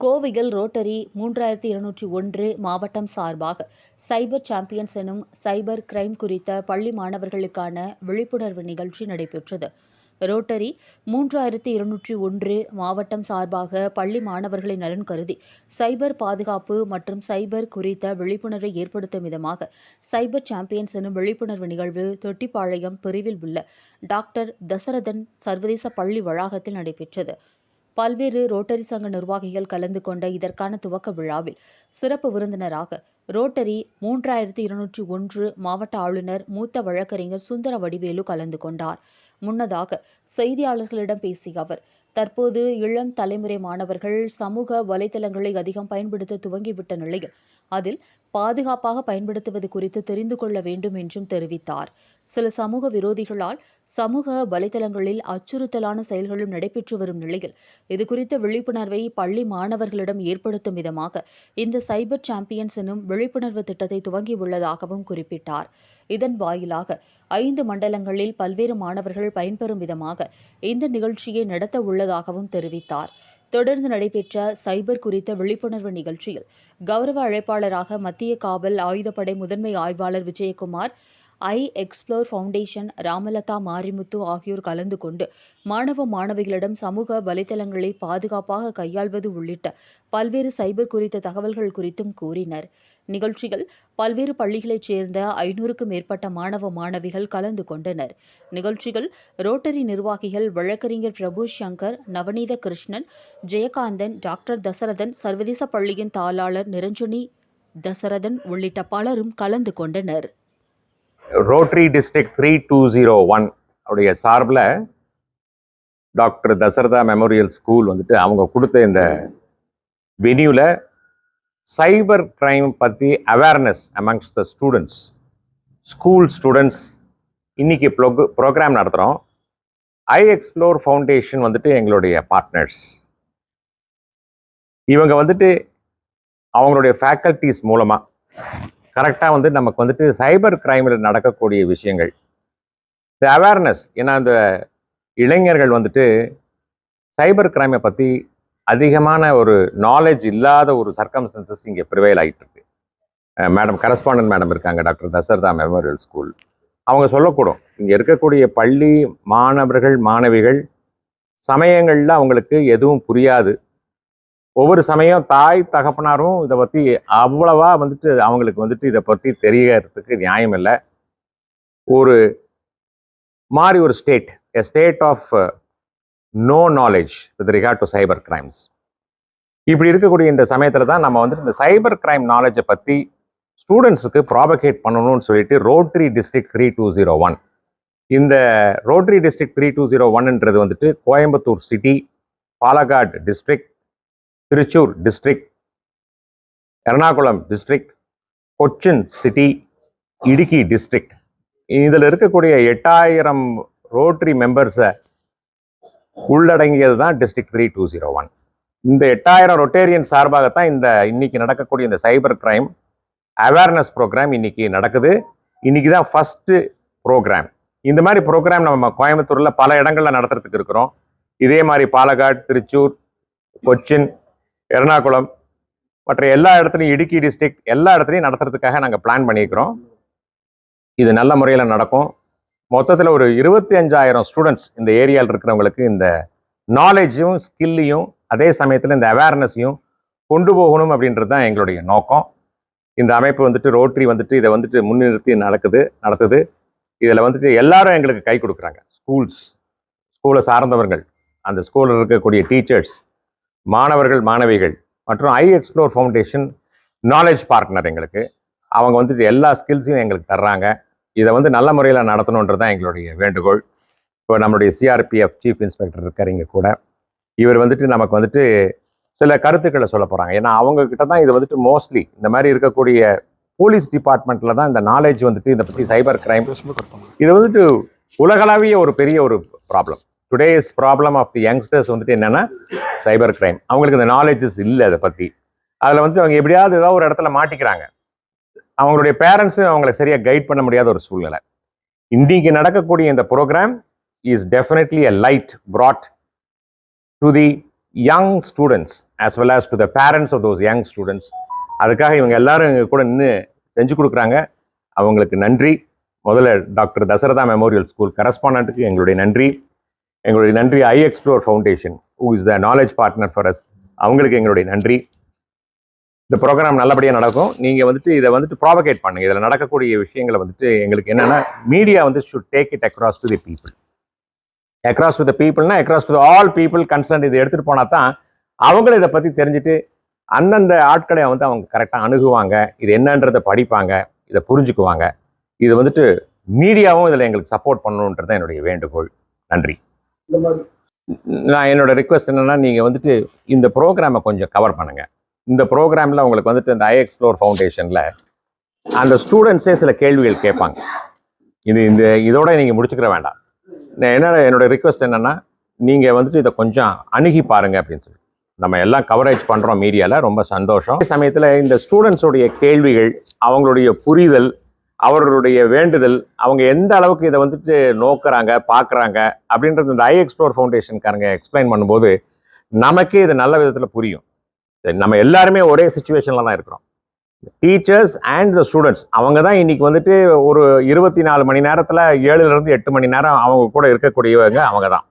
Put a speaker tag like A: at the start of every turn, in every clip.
A: கோவையில் ரோட்டரி மூன்றாயிரத்தி இருநூற்றி ஒன்று மாவட்டம் சார்பாக சைபர் சாம்பியன்ஸ் எனும் சைபர் கிரைம் குறித்த பள்ளி மாணவர்களுக்கான விழிப்புணர்வு நிகழ்ச்சி நடைபெற்றது. ரோட்டரி மூன்றாயிரத்தி இருநூற்றி ஒன்று மாவட்டம் சார்பாக பள்ளி மாணவர்களின் நலன் கருதி சைபர் பாதுகாப்பு மற்றும் சைபர் குறித்த விழிப்புணர்வை ஏற்படுத்தும் விதமாக சைபர் சாம்பியன்ஸ் எனும் விழிப்புணர்வு நிகழ்வு தொட்டிப்பாளையம் பிரிவில் உள்ள டாக்டர் தசரதன் சர்வதேச பள்ளி வளாகத்தில் நடைபெற்றது. பல்வேறு ரோட்டரி சங்க நிர்வாகிகள் கலந்து கொண்ட இதற்கான துவக்க விழாவில் சிறப்பு விருந்தினராக ரோட்டரி மூன்றாயிரத்தி இருநூற்றி ஒன்று மாவட்ட ஆளுநர் மூத்த வழக்கறிஞர் சுந்தர வடிவேலு கலந்து கொண்டார். முன்னதாக செய்தியாளர்களிடம் பேசிய அவர் தற்போது இளம் தலைமுறை மாணவர்கள் சமூக வலைதளங்களை அதிகம் பயன்படுத்த துவங்கிவிட்ட நிலையில் அதில் பாதுகாப்பாக பயன்படுத்துவது குறித்து தெரிந்து கொள்ள வேண்டும் என்றும் தெரிவித்தார். சில சமூக விரோதிகளால் சமூக வலைதளங்களில் அச்சுறுத்தலான செயல்களும் நடைபெற்று வரும் நிலையில் இதுகுறித்த விழிப்புணர்வை பள்ளி மாணவர்களிடம் ஏற்படுத்தும் விதமாக இந்த சைபர் சாம்பியன்ஸ் எனும் விழிப்புணர்வு திட்டத்தை துவங்கியுள்ளதாகவும் குறிப்பிட்டார். இதன் வாயிலாக ஐந்து மண்டலங்களில் பல்வேறு மாணவர்கள் பயன்பெறும் விதமாக இந்த நிகழ்ச்சியை நடத்த உள்ளதாகவும் தெரிவித்தார். தொடர்ந்து நடைபெற்ற சைபர் குறித்த விழிப்புணர்வு நிகழ்ச்சியில் கௌரவ அழைப்பாளராக மத்திய காவல் ஆயுதப்படை முதன்மை ஆய்வாளர் Vijayakumar I explore foundation Ramalatha Marimuthu ஆகியோர் கலந்து கொண்டு மாணவ மாணவிகளிடம் சமூக வலைதளங்களை பாதுகாப்பாக கையாள்வது உள்ளிட்ட பல்வேறு சைபர் குறித்த தகவல்கள் குறித்தும் கூறினர். நிகழ்ச்சியில் பல்வேறு பள்ளிகளைச் சேர்ந்த ஐநூறுக்கும் மேற்பட்ட மாணவ மாணவிகள் கலந்து கொண்டனர். நிகழ்ச்சியில் ரோட்டரி நிர்வாகிகள் வழக்கறிஞர் பிரபு சங்கர் நவநீத கிருஷ்ணன் ஜெயகாந்தன் டாக்டர் தசரதன் சர்வதேச பள்ளியின் தாளாளர் நிரஞ்சனி தசரதன் உள்ளிட்ட பலரும் கலந்து கொண்டனர்.
B: Rotary district three two zero one உடைய சார்பில் டாக்டர் தசரதா மெமோரியல் ஸ்கூல் வந்துட்டு அவங்க கொடுத்த இந்த வெனியூவில் சைபர் கிரைம் பற்றி awareness amongst the students school students இன்றைக்கி ப்ரோக் ப்ரோக்ராம் நடத்துகிறோம் ஐ எக்ஸ்ப்ளோர் ஃபவுண்டேஷன் வந்துட்டு எங்களுடைய பார்ட்னர்ஸ் இவங்க வந்துட்டு அவங்களுடைய ஃபேக்கல்டிஸ் மூலமாக கரெக்டாக வந்து நமக்கு வந்துட்டு சைபர் கிரைமில் நடக்கக்கூடிய விஷயங்கள். இந்த அவேர்னஸ் ஏன்னா இந்த இளைஞர்கள் வந்துட்டு சைபர் கிரைமை பற்றி அதிகமான ஒரு நாலேஜ் இல்லாத ஒரு சர்க்கம்ஸ்டன்சஸ் இங்கே ப்ரிவைல் ஆகிட்டு இருக்கு மேடம் கரஸ்பாண்டன்ட் மேடம் இருக்காங்க டாக்டர் தசரதா மெமோரியல் ஸ்கூல் அவங்க சொல்லக்கூடும் இங்கே இருக்கக்கூடிய பள்ளி மாணவர்கள் மாணவிகள் சமயங்களில் அவங்களுக்கு எதுவும் புரியாது. ஒவ்வொரு சமயம் தாய் தகப்பனாரும் இதை பற்றி அவ்வளவா வந்துட்டு அவங்களுக்கு வந்துட்டு இதை பற்றி தெரியறதுக்கு நியாயம் இல்லை. ஒரு மாதிரி ஒரு state a state of no knowledge with regard to cyber crimes இப்படி இருக்கக்கூடிய இந்த சமயத்தில் தான் நம்ம வந்துட்டு இந்த சைபர் கிரைம் நாலேஜை பற்றி ஸ்டூடெண்ட்ஸுக்கு ப்ராபகேட் பண்ணணும்னு சொல்லிட்டு Rotary district three two zero one இந்த Rotary district three two zero ஒன்ன்றது வந்துட்டு Coimbatore city Palakkad district Thrissur district Ernakulam district Cochin city Idukki district இதில் இருக்கக்கூடிய எட்டாயிரம் ரோட்ரி மெம்பர்ஸை உள்ளடங்கியது தான் district three two zero one இந்த எட்டாயிரம் ரொட்டேரியன் சார்பாகத்தான் இந்த இன்னைக்கு நடக்கக்கூடிய இந்த சைபர் கிரைம் அவேர்னஸ் ப்ரோக்ராம் இன்னைக்கு நடக்குது. இன்னைக்கு தான் ஃபஸ்ட்டு ப்ரோக்ராம் இந்த மாதிரி ப்ரோக்ராம் நம்ம கோயம்புத்தூரில் பல இடங்களில் நடத்துறதுக்கு இருக்கிறோம். இதே மாதிரி பாலக்காடு திருச்சூர் கொச்சின் எர்ணாகுளம் மற்ற எல்லா இடத்துலையும் இடுக்கி டிஸ்ட்ரிக்ட் எல்லா இடத்துலையும் நடத்துறதுக்காக நாங்கள் பிளான் பண்ணியிருக்கிறோம். இது நல்ல முறையில் நடக்கும். மொத்தத்தில் ஒரு இருபத்தி அஞ்சாயிரம் ஸ்டூடெண்ட்ஸ் இந்த ஏரியாவில் இருக்கிறவங்களுக்கு இந்த நாலேஜும் ஸ்கில்லையும் அதே சமயத்தில் இந்த அவேர்னஸையும் கொண்டு போகணும் அப்படின்றது தான் எங்களுடைய நோக்கம். இந்த அமைப்பு வந்துட்டு ரோட்ரி வந்துட்டு இதை வந்துட்டு முன்னிறுத்தி நடக்குது நடத்துது. இதில் வந்துட்டு எல்லாரும் எங்களுக்கு கை கொடுக்குறாங்க. ஸ்கூல்ஸ் ஸ்கூலை சார்ந்தவர்கள் அந்த ஸ்கூலில் இருக்கக்கூடிய டீச்சர்ஸ் மாணவர்கள் மாணவிகள் மற்றும் I Explore Foundation knowledge partner எங்களுக்கு. அவங்க வந்துட்டு எல்லா ஸ்கில்ஸையும் எங்களுக்கு தர்றாங்க. இதை வந்து நல்ல முறையில் நடத்தணுன்றது தான் எங்களுடைய வேண்டுகோள். இப்போ நம்மளுடைய சிஆர்பிஎஃப் சீஃப் இன்ஸ்பெக்டர் இருக்கார் இங்கே கூட. இவர் வந்துட்டு நமக்கு வந்துட்டு சில கருத்துக்களை சொல்ல போகிறாங்க ஏன்னா அவங்க கிட்ட தான் இது வந்துட்டு மோஸ்ட்லி இந்த மாதிரி இருக்கக்கூடிய போலீஸ் டிபார்ட்மெண்ட்டில் தான் இந்த நாலேஜ் வந்துட்டு இதை பற்றி சைபர் கிரைம் இது வந்துட்டு உலகளாவிய ஒரு பெரிய ஒரு problem today's problem of the youngsters வந்துட்டு என்னென்னா சைபர் கிரைம் அவங்களுக்கு இந்த நாலேஜஸ் இல்லை அதை பற்றி அதில் வந்து அவங்க எப்படியாவது ஏதாவது ஒரு இடத்துல மாட்டிக்கிறாங்க. அவங்களுடைய பேரண்ட்ஸும் அவங்களை சரியாக கைட் பண்ண முடியாத ஒரு சூழ்நிலை. இன்றைக்கு நடக்கக்கூடிய இந்த program is definitely a light brought to the young students as well as to the parents of those young students அதுக்காக இவங்க எல்லாரும் இங்கே கூட நின்று செஞ்சு கொடுக்குறாங்க. அவங்களுக்கு நன்றி. முதல்ல டாக்டர் தசரதா மெமோரியல் ஸ்கூல் கரஸ்பாண்டன்ட்டுக்கு எங்களுடைய நன்றி. எங்களுடைய நன்றி I Explore Foundation who is the knowledge partner for us அவங்களுக்கு எங்களுடைய நன்றி. இந்த ப்ரோக்ராம் நல்லபடியாக நடக்கும். நீங்கள் வந்துட்டு இதை வந்துட்டு ப்ராவகேட் பண்ணுங்க. இதில் நடக்கக்கூடிய விஷயங்களை வந்துட்டு எங்களுக்கு என்னென்னா மீடியா வந்து should take it across to the people across to the பீப்புள்னா across to all people concern இதை எடுத்துகிட்டு போனால் தான் அவங்களும் இதை பற்றி தெரிஞ்சுட்டு அந்தந்த ஆட்களை வந்து அவங்க கரெக்டாக அணுகுவாங்க. இது என்னன்றதை படிப்பாங்க. இதை புரிஞ்சுக்குவாங்க. இது வந்துட்டு மீடியாவும் இதில் எங்களுக்கு சப்போர்ட் பண்ணணுன்றது தான் என்னுடைய வேண்டுகோள். நன்றி.
C: இந்த மாதிரி.
B: நான் என்னோட ரிக்வெஸ்ட் என்னன்னா நீங்கள் வந்துட்டு இந்த ப்ரோக்ராமை கொஞ்சம் கவர் பண்ணுங்கள் இந்த ப்ரோக்ராமில் உங்களுக்கு வந்துட்டு இந்த ஐ எக்ஸ்ப்ளோர் ஃபவுண்டேஷனில் அந்த ஸ்டூடெண்ட்ஸே சில கேள்விகள் கேட்பாங்க. இது இந்த இதோட நீங்கள் முடிச்சுக்கிற வேண்டாம். நான் என்ன என்னோட ரிக்வஸ்ட் என்னென்னா நீங்கள் வந்துட்டு இதை கொஞ்சம் அணுகி பாருங்க அப்படின்னு சொல்லி. நம்ம எல்லாம் கவரேஜ் பண்ணுறோம் மீடியாவில் ரொம்ப சந்தோஷம். அதே சமயத்தில் இந்த ஸ்டூடெண்ட்ஸுடைய கேள்விகள் அவங்களுடைய புரிதல் அவர்களுடைய வேண்டுதல் அவங்க எந்த அளவுக்கு இதை வந்துட்டு நோக்குறாங்க பார்க்குறாங்க அப்படின்றது இந்த ஐ எக்ஸ்ப்ளோர் ஃபவுண்டேஷன்காரங்க எக்ஸ்பிளைன் பண்ணும்போது நமக்கே இது நல்ல விதத்தில் புரியும். நம்ம எல்லாருமே ஒரே சுச்சுவேஷனில் தான் இருக்கிறோம். டீச்சர்ஸ் அண்ட் த ஸ்டூடெண்ட்ஸ் அவங்க தான் இன்னைக்கு வந்துட்டு ஒரு இருபத்தி நாலு மணி நேரத்தில் ஏழுலேருந்து எட்டு மணி நேரம் அவங்க கூட இருக்கக்கூடியவங்க அவங்க தான்.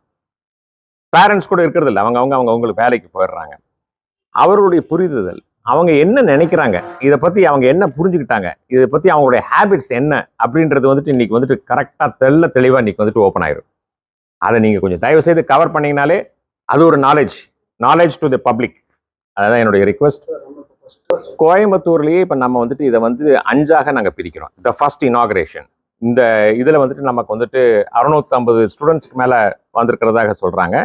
B: பேரண்ட்ஸ் கூட இருக்கிறது இல்லை அவங்க அவங்க அவங்க அவங்களுக்கு வேலைக்கு போயிடுறாங்க. அவர்களுடைய புரிதல் அவங்க என்ன நினைக்கிறாங்க? இதை பற்றி அவங்க என்ன புரிஞ்சுக்கிட்டாங்க? இதை பற்றி அவங்களுடைய ஹேபிட்ஸ் என்ன? அப்படின்றது வந்துட்டு இன்னைக்கு வந்துட்டு கரெக்டாக தெள்ள தெளிவாக இன்றைக்கி வந்துட்டு ஓப்பன் ஆயிரும். அதை நீங்கள் கொஞ்சம் தயவு செய்து கவர் பண்ணிங்கனாலே அது ஒரு knowledge knowledge to the public அதுதான் என்னுடைய ரிக்வஸ்ட்
C: இப்போ
B: கோயம்புத்தூர்லேயே இப்போ நம்ம வந்துட்டு இதை வந்து அஞ்சாக நாங்கள் பிரிக்கிறோம். த ஃபர்ஸ்ட் இனாக்ரேஷன் இந்த இதில் வந்துட்டு நமக்கு வந்துட்டு அறுநூத்தம்பது ஸ்டூடெண்ட்ஸ்க்கு மேலே வந்திருக்கிறதாக சொல்கிறாங்க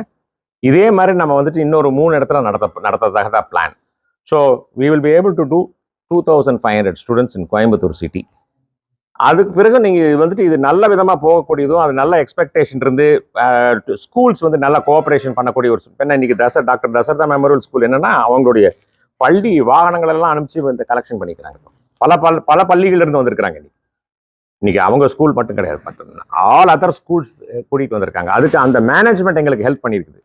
B: இதே மாதிரி நம்ம வந்துட்டு இன்னொரு மூணு இடத்துல நடத்த நடத்துறதாக தான் plan so we will be able to two two thousand five hundred students Coimbatore city அதுக்கு பிறகு நீங்கள் வந்துட்டு இது நல்ல விதமாக போகக்கூடியதும் அது நல்ல எக்ஸ்பெக்டேஷன் இருந்து ஸ்கூல்ஸ் வந்து நல்லா கோஆப்ரேஷன் பண்ணக்கூடிய ஒரு என்ன இன்னைக்கு தசர் டாக்டர் தசரதா மெமோரியல் ஸ்கூல் என்னன்னா அவங்களுடைய பள்ளி வாகனங்கள் எல்லாம் அனுப்பிச்சு இந்த கலெக்ஷன் பண்ணிக்கிறாங்க. பல பல் பல பள்ளிகளிலிருந்து வந்திருக்கிறாங்க இன்னைக்கு. இன்னைக்கு அவங்க ஸ்கூல் மட்டும் கிடையாது மட்டும் ஆல் அதர் ஸ்கூல்ஸ் கூட்டிகிட்டு வந்திருக்காங்க. அதுக்கு அந்த மேனேஜ்மெண்ட் எங்களுக்கு ஹெல்ப் பண்ணியிருக்குது.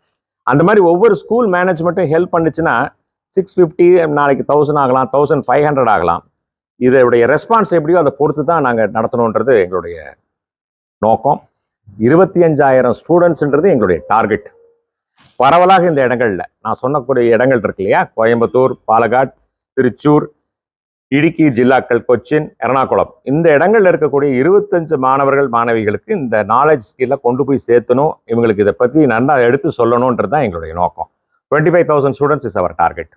B: அந்த மாதிரி ஒவ்வொரு ஸ்கூல் மேனேஜ்மெண்ட்டும் ஹெல்ப் பண்ணுச்சுன்னா சிக்ஸ் ஃபிஃப்டி நாளைக்கு தௌசண்ட் ஆகலாம் தௌசண்ட் ஃபைவ் ஹண்ட்ரட் ஆகலாம். இதோடைய ரெஸ்பான்ஸ் எப்படியோ அதை பொறுத்து தான் நாங்கள் நடத்தணுன்றது எங்களுடைய நோக்கம். இருபத்தி அஞ்சாயிரம் ஸ்டூடெண்ட்ஸ்ன்றது எங்களுடைய டார்கெட் பரவலாக இந்த இடங்களில் நான் சொன்னக்கூடிய இடங்கள் இருக்கு இல்லையா? கோயம்புத்தூர் பாலக்காட் திருச்சூர் இடுக்கி ஜில்லாக்கள் கொச்சின் எர்ணாகுளம். இந்த இடங்களில் இருக்கக்கூடிய இருபத்தஞ்சு மாணவர்கள் மாணவிகளுக்கு இந்த நாலேஜ் ஸ்கில்லை கொண்டு போய் சேர்த்தணும். இவங்களுக்கு இதை பற்றி நல்லா எடுத்து சொல்லணுன்றது தான் எங்களுடைய நோக்கம். Twenty five thousand students is our target